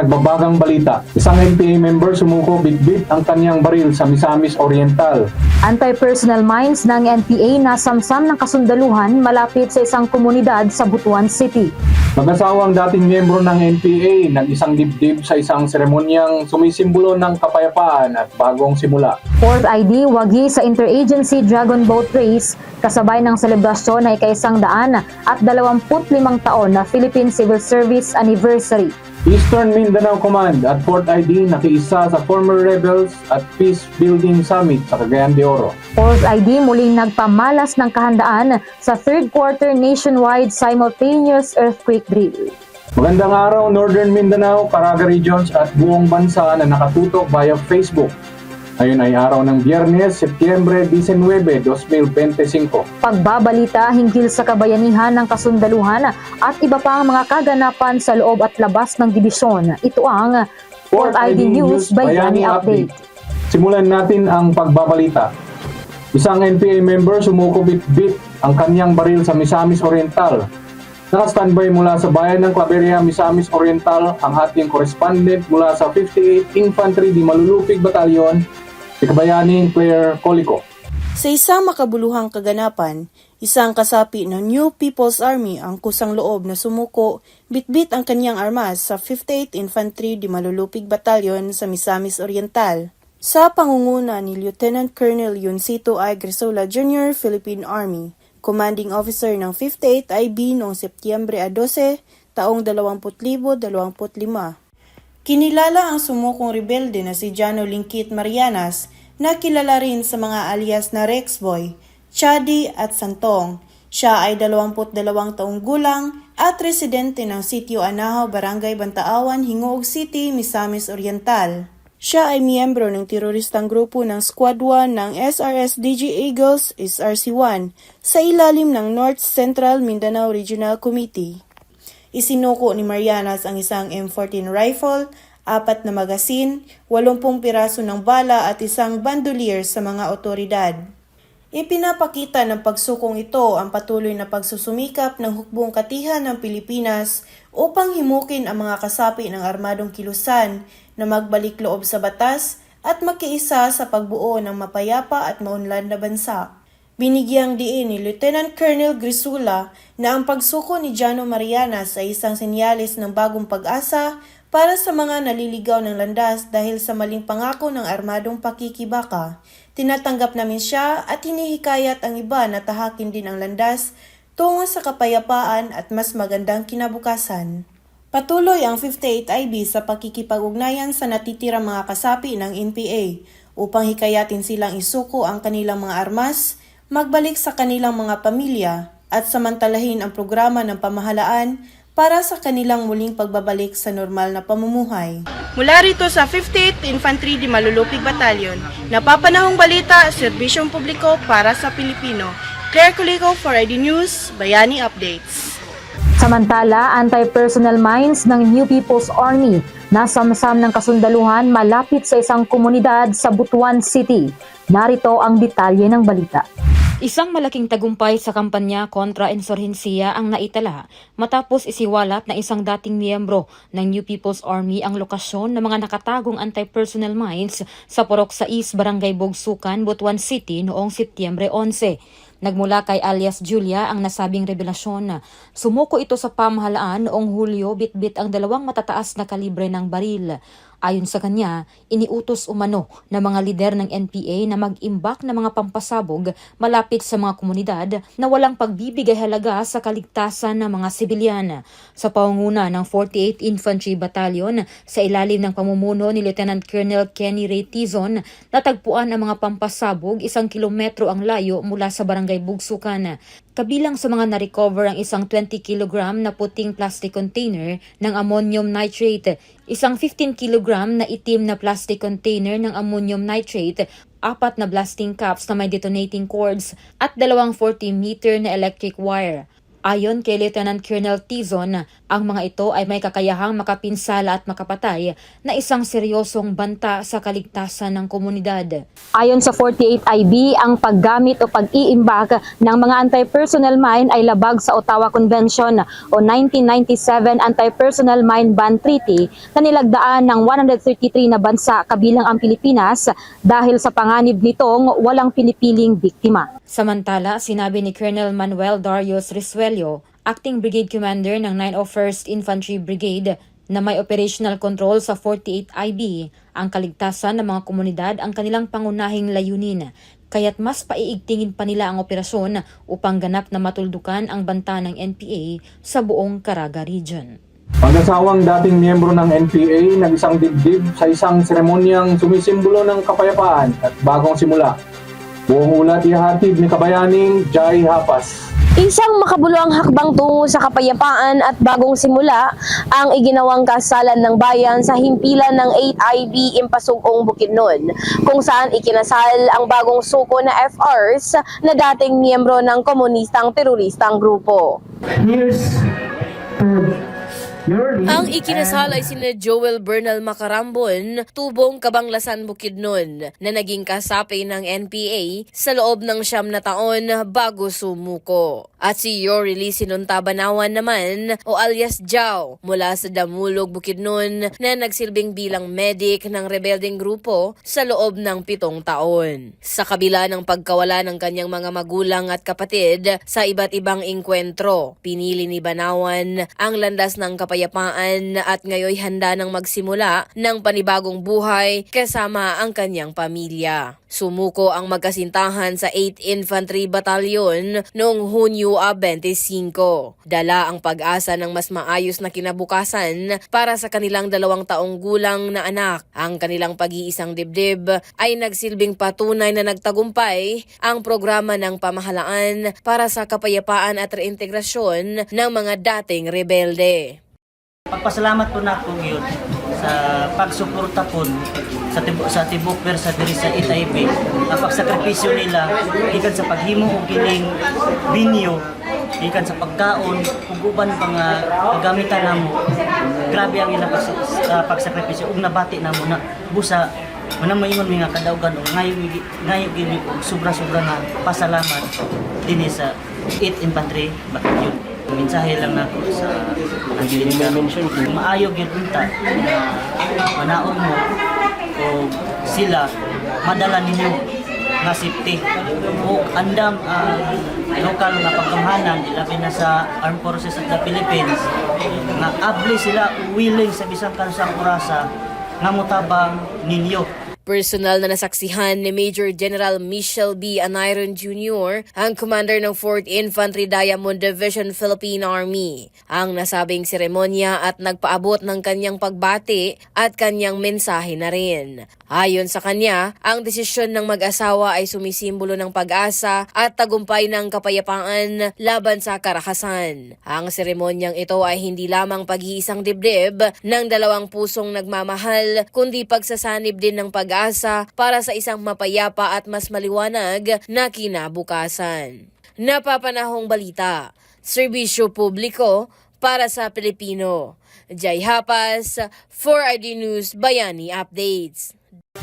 Nagbabagang balita, isang NPA member sumuko bitbit ang kanyang baril sa Misamis Oriental. Anti-personnel mines ng NPA na samsam ng kasundaluhan malapit sa isang komunidad sa Butuan City. Mag-asawang dating miyembro ng NPA ng isang dibdib sa isang seremonyang sumisimbolo ng kapayapaan at bagong simula. Fourth ID wagi sa Interagency Dragon Boat Race kasabay ng selebrasyon ay kaisang daan at 25 taon na Philippine Civil Service Anniversary. Eastern Mindanao Command at Fort ID nakiisa sa former rebels at Peace Building Summit sa Cagayan de Oro. Fourth ID muling nagpamalas ng kahandaan sa third quarter nationwide simultaneous earthquake drill. Magandang araw Northern Mindanao, Caraga Regions at buong bansa na nakatutok via Facebook. Ngayon ay araw ng Biyernes, Setyembre 19, 2025. Pagbabalita hinggil sa kabayanihan ng kasundaluhan at iba pang mga kaganapan sa loob at labas ng dibisyon. Ito ang Fourth ID News Bayani Update. Simulan natin ang pagbabalita. Isang NPA member sumuko bit-bit ang kanyang baril sa Misamis Oriental. Naka-standby mula sa bayan ng Claveria, Misamis Oriental ang ating correspondent mula sa 58 Infantry di Malulupig Battalion, si Kabayaning Claire Colico. Sa isang makabuluhang kaganapan, isang kasapi ng New People's Army ang kusang loob na sumuko, bitbit ang kanyang armas sa 58th Infantry di Malulupig Battalion sa Misamis Oriental. Sa pangunguna ni Lieutenant Colonel Yuncito I. Grisola Jr., Philippine Army, Commanding Officer ng 58th IB noong Setyembre 12, taong 20,025. Kinilala ang sumukong rebelde na si Jano Lingkit Marianas na kilala rin sa mga alias na Rexboy, Chadi at Santong. Siya ay 22 taong gulang at residente ng sitio Anahaw, Barangay Bantaawan, Hingoog City, Misamis Oriental. Siya ay miyembro ng teroristang grupo ng Squad 1 ng SRS-DG Eagles SRC-1 sa ilalim ng North Central Mindanao Regional Committee. Isinuko ni Marianas ang isang M14 rifle, apat na magasin, 80 piraso ng bala at isang bandolier sa mga otoridad. Ipinapakita ng pagsukong ito ang patuloy na pagsusumikap ng hukbong katihan ng Pilipinas upang himukin ang mga kasapi ng armadong kilusan na magbalik loob sa batas at makiisa sa pagbuo ng mapayapa at maunlad na bansa. Binigyang diin ni Lieutenant Colonel Grisula na ang pagsuko ni Jano Marianas ay isang senyalis ng bagong pag-asa para sa mga naliligaw ng landas dahil sa maling pangako ng armadong pakikibaka. Tinatanggap namin siya at hinihikayat ang iba na tahakin din ang landas tungo sa kapayapaan at mas magandang kinabukasan. Patuloy ang 58 IB sa pakikipag-ugnayan sa natitirang mga kasapi ng NPA upang hikayatin silang isuko ang kanilang mga armas, magbalik sa kanilang mga pamilya at samantalahin ang programa ng pamahalaan para sa kanilang muling pagbabalik sa normal na pamumuhay. Mula rito sa 58th Infantry di Malulupig Battalion, napapanahong balita, serbisyong publiko para sa Pilipino. Claire Culico for ID News, Bayani Updates. Samantala, anti-personnel mines ng New People's Army na samsam ng kasundaluhan malapit sa isang komunidad sa Butuan City. Narito ang detalye ng balita. Isang malaking tagumpay sa kampanya kontra insurhensiya ang naitala matapos isiwalat na isang dating miyembro ng New People's Army ang lokasyon ng mga nakatagong anti-personnel mines sa Porok sa East Barangay Bogsukan, Butuan City noong Setyembre 11. Nagmula kay alias Julia ang nasabing revelasyon. Sumuko ito sa pamahalaan noong Hulyo bitbit ang dalawang matataas na kalibre ng baril. Ayon sa kanya, iniutos umano ng mga lider ng NPA na mag-imbak ng mga pampasabog malapit sa mga komunidad na walang pagbibigay halaga sa kaligtasan ng mga sibilyan. Sa paunguna ng 48th Infantry Battalion sa ilalim ng pamumuno ni Lieutenant Colonel Kenny Ray Tizon, natagpuan ang mga pampasabog isang kilometro ang layo mula sa barangay Bugsukan. Kabilang sa mga na-recover ang isang 20 kg na puting plastic container ng ammonium nitrate, isang 15 kg na itim na plastic container ng ammonium nitrate, apat na blasting caps na may detonating cords at dalawang 40 meter na electric wire. Ayon kay Lieutenant Colonel Tizon, Ang mga ito ay may kakayahang makapinsala at makapatay na isang seryosong banta sa kaligtasan ng komunidad. Ayon sa 48IB, ang paggamit o pag-iimbak ng mga anti-personnel mine ay labag sa Ottawa Convention o 1997 Anti-Personnel Mine Ban Treaty na nilagdaan ng 133 na bansa kabilang ang Pilipinas dahil sa panganib nitong walang pinipiling biktima. Samantala, sinabi ni Colonel Manuel Darius Risuelio, Acting Brigade Commander ng 901st Infantry Brigade, na may operational control sa 48IB, ang kaligtasan ng mga komunidad ang kanilang pangunahing layunin, kaya't mas paiigtingin pa nila ang operasyon upang ganap na matuldukan ang banta ng NPA sa buong Caraga Region. Mag-asawang dating miyembro ng NPA nag-isang dibdib sa isang seremonyang sumisimbolo ng kapayapaan at bagong simula. Buong ulat ihatid ni Kabayaning Jai Hapas. Isang makabuluang hakbang tungo sa kapayapaan at bagong simula ang iginawang kasalan ng bayan sa himpilan ng 8IB Impasugong Bukidnon, kung saan ikinasal ang bagong suko na FRs na dating miyembro ng komunistang teroristang grupo. Here's to Ang ikinasal ay sina Joel Bernal Macarambon, tubong Kabanglasan Bukidnon, na naging kasapi ng NPA sa loob ng siyam na taon bago sumuko. At si Yorili Sinuntabanawan naman, o alias Jao, mula sa Damulog Bukidnon, na nagsilbing bilang medic ng rebelding grupo sa loob ng pitong taon. Sa kabila ng pagkawala ng kanyang mga magulang at kapatid sa iba't ibang inkwentro, pinili ni Banawan ang landas ng kapayapaan at ngayoy handa ng magsimula ng panibagong buhay kasama ang kanyang pamilya. Sumuko ang magkasintahan sa 8th Infantry Battalion noong Hunyo 25. Dala ang pag-asa ng mas maayos na kinabukasan para sa kanilang dalawang taong gulang na anak. Ang kanilang pag-iisang dibdib ay nagsilbing patunay na nagtagumpay ang programa ng pamahalaan para sa kapayapaan at reintegrasyon ng mga dating rebelde. Pagpasalamat po na po yun sa pagsuporta po sa tibok sa tibok sa diri sa ITIB ang pagsakripisyo nila gikan sa paghimo og kining binyo gikan sa pagkaon ug uban pa nga namo grabe ang ilang pags- sa pagsakripisyo ug nabati namo na busa Manang maingon mi nga kadaugan og ngayo gi- ngayo gini og sobra-sobra nga pasalamat dinhi sa 8th Infantry Battalion. Mensahe lang nako sa Angelica. Maayo gyud unta na manaon mo o sila madala ninyo nga safety o andam ang lokal nga pagkamhanan ilabi na sa Armed Forces of the Philippines nga abli sila willing sa bisang kansang orasa nga motabang ninyo Personal na nasaksihan ni Major General Michel B. Anayron Jr., ang commander ng 4th Infantry Diamond Division Philippine Army, ang nasabing seremonya at nagpaabot ng kanyang pagbati at kanyang mensahe na rin. Ayon sa kanya, ang desisyon ng mag-asawa ay sumisimbolo ng pag-asa at tagumpay ng kapayapaan laban sa karakasan. Ang seremonyang ito ay hindi lamang pag-iisang dibdib ng dalawang pusong nagmamahal, kundi pagsasanib din ng pag-asa para sa isang mapayapa at mas maliwanag na kinabukasan. Napapanahong balita, serbisyo publiko para sa Pilipino. Jai Hapas, 4ID News Bayani Updates.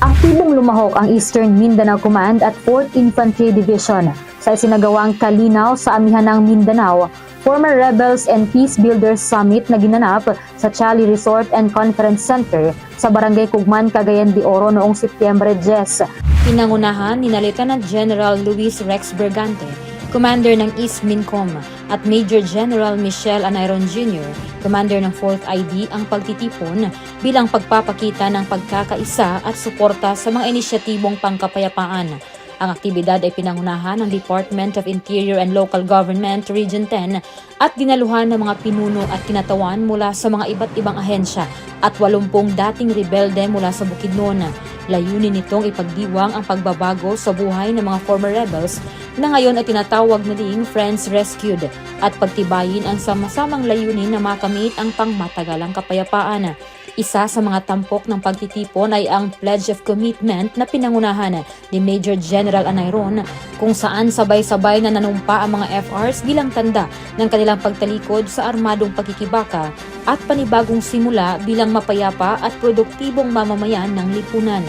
Aktibong lumahok ang Eastern Mindanao Command at 4th Infantry Division sa isinagawang Kalinaw sa amihan ng Mindanao, former Rebels and Peace Builders Summit na ginanap sa Chali Resort and Conference Center sa Barangay Kugman, Cagayan de Oro noong Setyembre 10. Pinangunahan ni na Lieutenant General Luis Rex Bergante, Commander ng East Mincom, at Major General Michelle Anayron Jr., Commander ng 4th ID ang pagtitipon bilang pagpapakita ng pagkakaisa at suporta sa mga inisyatibong pangkapayapaan. Ang aktibidad ay pinangunahan ng Department of Interior and Local Government Region 10 at dinaluhan ng mga pinuno at kinatawan mula sa mga iba't ibang ahensya at 80 dating rebelde mula sa Bukidnon. Layunin nitong ipagdiwang ang pagbabago sa buhay ng mga former rebels na ngayon ay tinatawag na ding Friends Rescued at pagtibayin ang sama-samang layunin na makamit ang pangmatagalang kapayapaan. Isa sa mga tampok ng pagtitipon ay ang Pledge of Commitment na pinangunahan ni Major General Anayron kung saan sabay-sabay na nanumpa ang mga FRs bilang tanda ng kanilang pagtalikod sa armadong pagkikibaka at panibagong simula bilang mapayapa at produktibong mamamayan ng lipunan.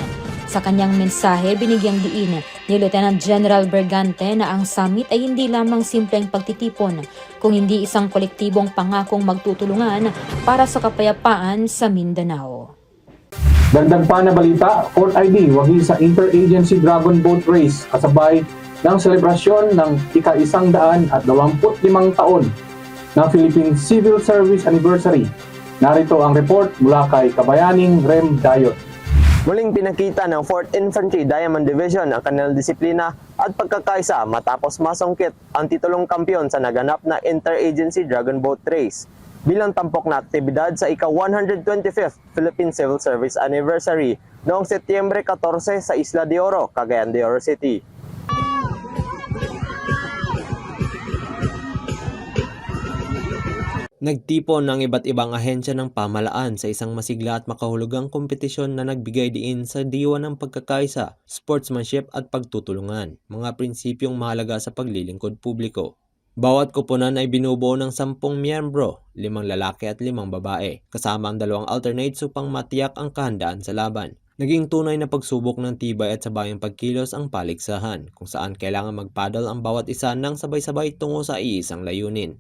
Sa kanyang mensahe, binigyang diin ni Lieutenant General Bergante na ang summit ay hindi lamang simpleng pagtitipon, kung hindi isang kolektibong pangakong magtutulungan para sa kapayapaan sa Mindanao. Dagdag pa na balita, Fort ID wagi sa Interagency Dragon Boat Race kasabay ng selebrasyon ng ika-isang daan at 25 taon ng Philippine Civil Service Anniversary. Narito ang report mula kay Kabayaning Rem Dayot. Muling pinakita ng 4th Infantry Diamond Division ang kanilang disiplina at pagkakaisa matapos masungkit ang titulong kampyon sa naganap na Interagency Dragon Boat Race bilang tampok na aktibidad sa ika-125th Philippine Civil Service Anniversary noong Setyembre 14 sa Isla de Oro, Cagayan de Oro City. Nagtipon ng iba't ibang ahensya ng pamalaan sa isang masigla at makahulugang kompetisyon na nagbigay diin sa diwa ng pagkakaisa, sportsmanship at pagtutulungan, mga prinsipyong mahalaga sa paglilingkod publiko. Bawat kupunan ay binubuo ng sampung miyembro, limang lalaki at limang babae, kasama ang dalawang alternates upang matiyak ang kahandaan sa laban. Naging tunay na pagsubok ng tibay at sabayang pagkilos ang paligsahan, kung saan kailangan magpadal ang bawat isa ng sabay-sabay tungo sa iisang layunin.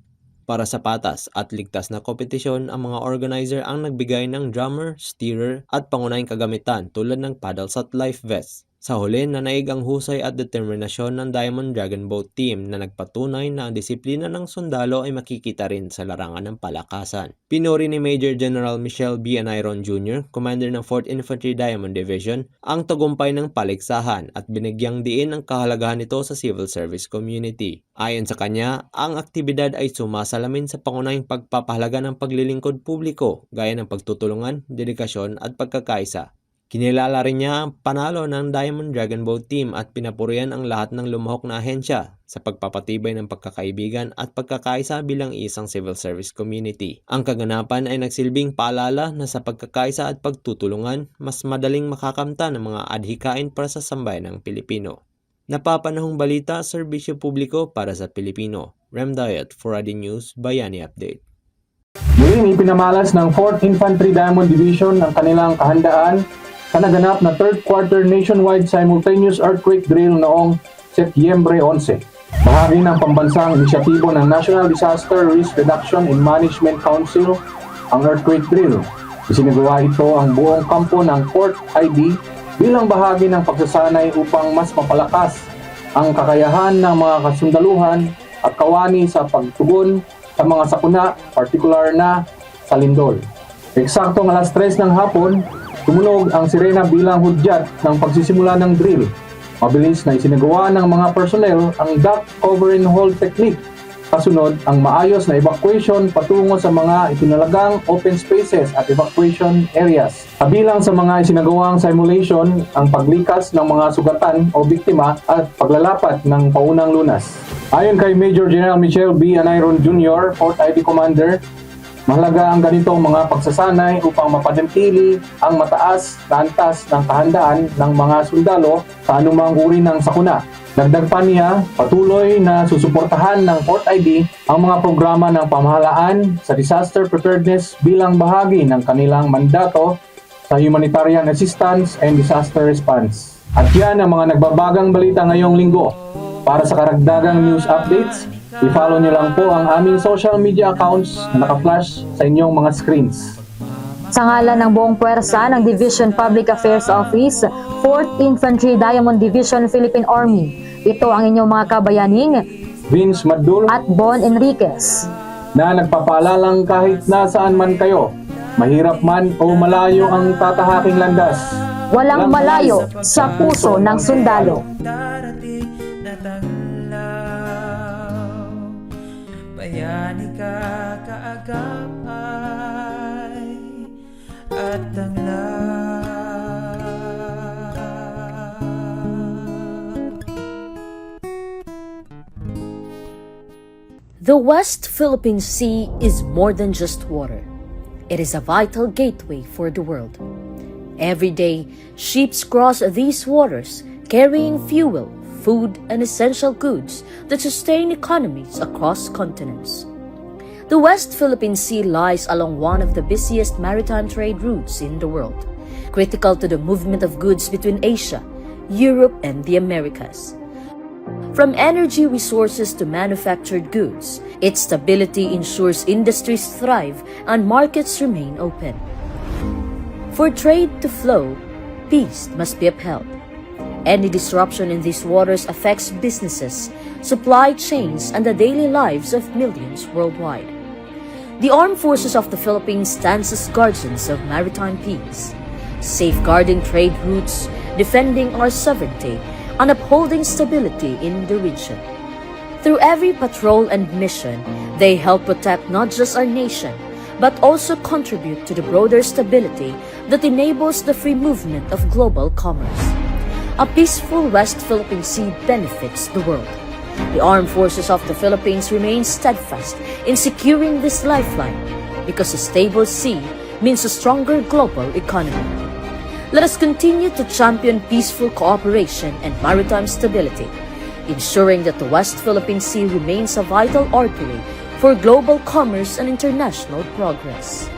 Para sa patas at ligtas na kompetisyon, ang mga organizer ang nagbigay ng drummer, steerer at pangunahing kagamitan tulad ng paddles at life vests. Sa huli, nanaig ang husay at determinasyon ng Diamond Dragon Boat Team na nagpatunay na ang disiplina ng sundalo ay makikita rin sa larangan ng palakasan. Pinuri ni Major General Michelle B. Anayron Jr., Commander ng 4th Infantry Diamond Division, ang tagumpay ng paligsahan at binigyang diin ang kahalagahan nito sa civil service community. Ayon sa kanya, ang aktibidad ay sumasalamin sa pangunahing pagpapahalaga ng paglilingkod publiko gaya ng pagtutulungan, dedikasyon at pagkakaisa. Kinilala rin niya ang panalo ng Diamond Dragon Boat Team at pinapurihan ang lahat ng lumahok na ahensya sa pagpapatibay ng pagkakaibigan at pagkakaisa bilang isang civil service community. Ang kaganapan ay nagsilbing paalala na sa pagkakaisa at pagtutulungan, mas madaling makakamta ng mga adhikain para sa sambayan ng Pilipino. Napapanahong balita, serbisyo publiko para sa Pilipino. Rem Diet for Adi News, Bayani Update. Muling ipinamalas ng 4th Infantry Diamond Division ang kanilang kahandaan sa naganap na third quarter nationwide simultaneous earthquake drill noong Setyembre 11. Bahagi ng pambansang inisyatibo ng National Disaster Risk Reduction and Management Council ang earthquake drill. Isinagawa ito ang buong kampo ng Fort ID bilang bahagi ng pagsasanay upang mas mapalakas ang kakayahan ng mga kasundaluhan at kawani sa pagtugon sa mga sakuna, partikular na sa lindol. Eksaktong alas 3 ng hapon, tumunog ang sirena bilang hudyat ng pagsisimula ng drill. Mabilis na isinagawa ng mga personnel ang duck cover and hold technique. Kasunod, ang maayos na evacuation patungo sa mga itinalagang open spaces at evacuation areas. Kabilang sa mga isinagawang simulation, ang paglikas ng mga sugatan o biktima at paglalapat ng paunang lunas. Ayon kay Major General Michelle B. Anayron Jr., 4th ID Commander, Mahalaga ang ganitong mga pagsasanay upang mapanatili ang mataas na antas ng kahandaan ng mga sundalo sa anumang uri ng sakuna. Dagdag pa niya, patuloy na susuportahan ng Port ID ang mga programa ng pamahalaan sa disaster preparedness bilang bahagi ng kanilang mandato sa humanitarian assistance and disaster response. At yan ang mga nagbabagang balita ngayong linggo. Para sa karagdagang news updates, i-follow niyo lang po ang aming social media accounts na naka-flash sa inyong mga screens. Sa ngalan ng buong puwersa ng Division Public Affairs Office, 4th Infantry Diamond Division Philippine Army, ito ang inyong mga kabayaning Vince Madul at Bon Enriquez. na nagpapaalalang kahit nasaan man kayo, mahirap man o malayo ang tatahaking landas. Walang malayo sa puso ng sundalo. Bayani ka kaagapay at The West Philippine Sea is more than just water. It is a vital gateway for the world. Every day, ships cross these waters carrying fuel, food, and essential goods that sustain economies across continents. The West Philippine Sea lies along one of the busiest maritime trade routes in the world, critical to the movement of goods between Asia, Europe, and the Americas. From energy resources to manufactured goods, its stability ensures industries thrive and markets remain open. For trade to flow, peace must be upheld. Any disruption in these waters affects businesses, supply chains, and the daily lives of millions worldwide. The Armed Forces of the Philippines stands as guardians of maritime peace, safeguarding trade routes, defending our sovereignty, and upholding stability in the region. Through every patrol and mission, they help protect not just our nation, but also contribute to the broader stability that enables the free movement of global commerce. A peaceful West Philippine Sea benefits the world. The armed forces of the Philippines remain steadfast in securing this lifeline because a stable sea means a stronger global economy. Let us continue to champion peaceful cooperation and maritime stability, ensuring that the West Philippine Sea remains a vital artery for global commerce and international progress.